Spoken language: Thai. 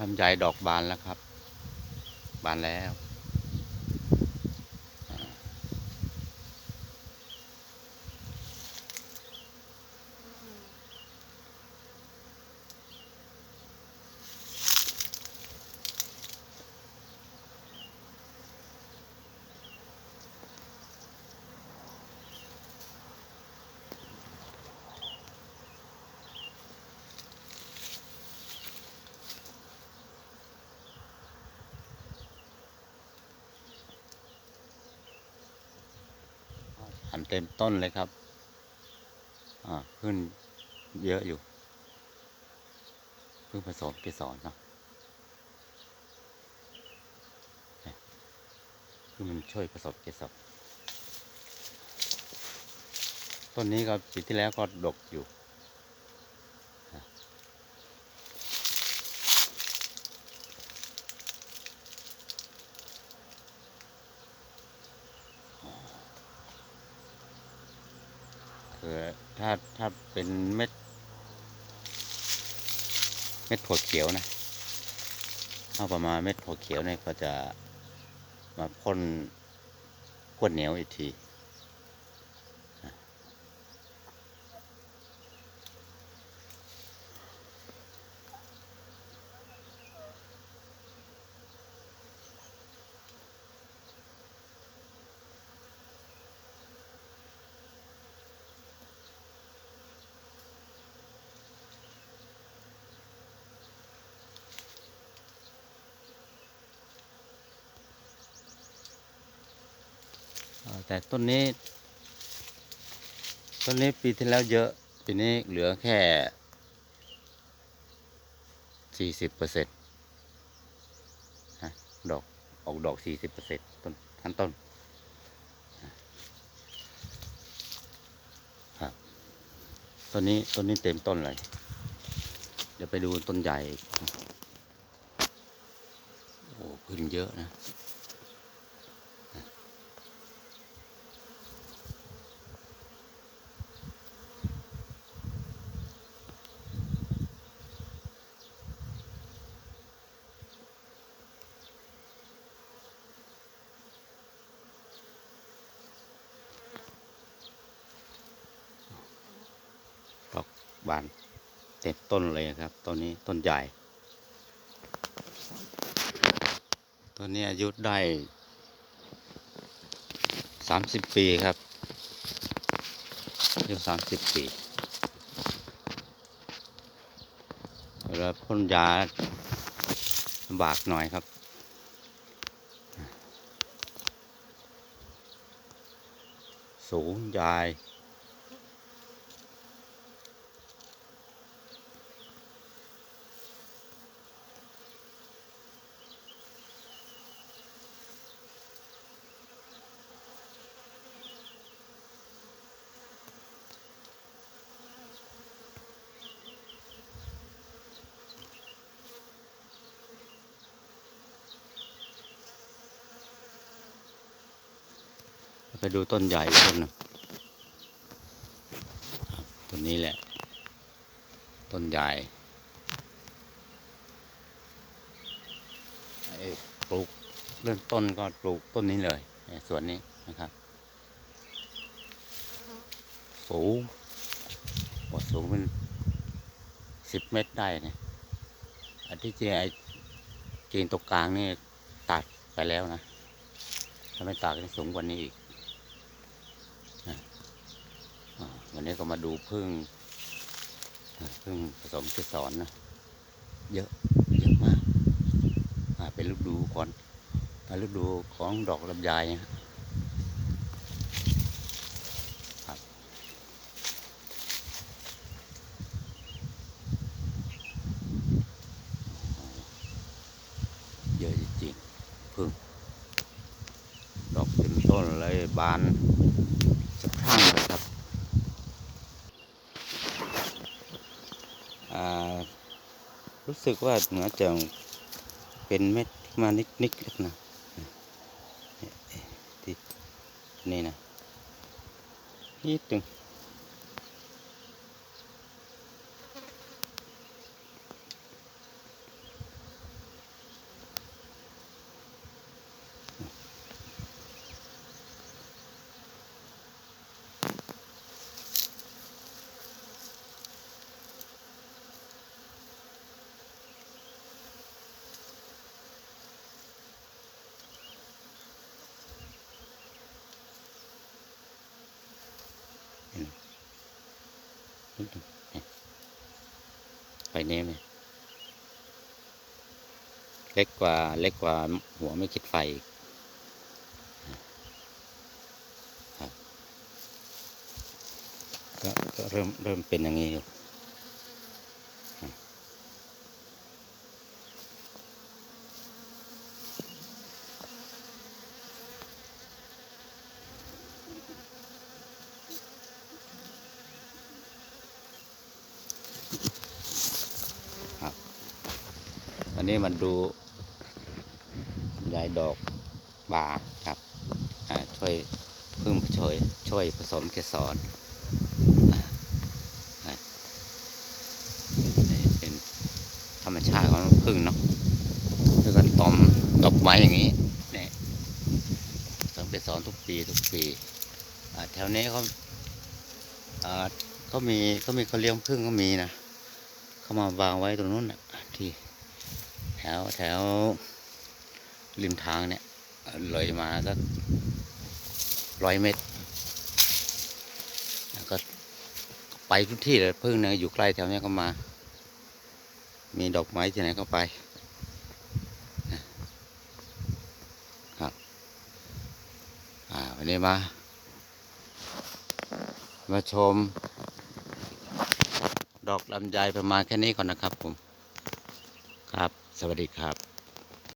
ลำไยดอกบานแล้วครับ บานแล้ว อันเต็มต้นเลยครับ อ่า ขึ้นเยอะอยู่ เพิ่งผสมเกสรเนาะเนี่ยคือมันช่วยผสมเกสรต้นนี้ก็ปีที่แล้วก็ดกอยู่ือถ้าถ้าเป็นเม็ด เม็ดถั่วเขียวนะเอาประมาณเม็ดถั่วเขียวเนี่ยก็จะมาพ่นพ่นเหนียวอีกที แต่ต้นนี้ ต้นนี้ปีที่แล้วเยอะ ปีนี้เหลือแค่สี่สิบเปอร์เซ็นต์ดอกออกดอกสี่สิบเปอร์เซ็นต์ต้นทั้งต้นครับต้นนี้ต้นนี้เต็มต้นเลย เดี๋ยวไปดูต้นใหญ่โอ้พึ่งเยอะนะ ดอก บานเต็มต้นเลยครับต้นนี้ต้นใหญ่ต้นนี้อายุได้สามสิบปีครับอายุสามสิบปีแล้วพ่นยาลำบากหน่อยครับสูงใหญ่ ไปดูต้นใหญ่ต้นนึงต้นนี้แหละ ต้นใหญ่ปลูกเริ่มต้นก็ปลูกต้นนี้เลยในสวนนี้นะครับ สูงโอ้สูงเป็นสิบเมตรได้เนี่ยอันที่จริงไอ้กิ่งตรงกลางนี่ตัดไปแล้วนะถ้าไม่ตัดก็สูงกว่านี้อีก อ่า วันนี้ก็มาดูพึ่งพึ่งผสมเกสรนะเยอะเยอะมากอ่าเป็นฤดูก่อนอ่าฤดูของดอกลำไยนะครับเยอะจริงๆพึ่งดอกเต็มต้นเลยบานสะพรั่งเลยครับ อ่า รู้ สึกว่าเหมือนจะเป็นเม็ดมานิดนิดๆเล็กนะนี่นะนิดหนึ่ง ไฟนี้เนี่ยเล็กกว่าเล็กกว่าหัวไม่คิดไฟอีกครับก็ก็เริ่มเริ่มเป็นอย่างนี้อยู่ันนี้มันดูยายดอกบาครับช่วยพึ่งช่วยช่วยผสมเกสรเป็นธรรมชาติของพึ่งเนาะแล้วก็ตอมดอกไม้อย่างนี้เนี่ยผสมเกสรทุกปีทุกปีแถวนี้เขาเขามีเขามีเขาเลี้ยงพึ่งก็มีนะเขามาวางไว้ตรงนู้นนะ ถวแถวริมทางเนี่ยเลยมาสักร้อยเมตรแล้วก็ไปทุกที่เลยพึ่งเนี่ยอยู่ใกล้แถวเนี้ยก็มา มีดอกไม้ที่ไหนก็ไปครับอ่าวันนี้มา มาชม ดอกลำไยประมาณแค่นี้ก่อนนะครับผมครับ สวัสดีครับ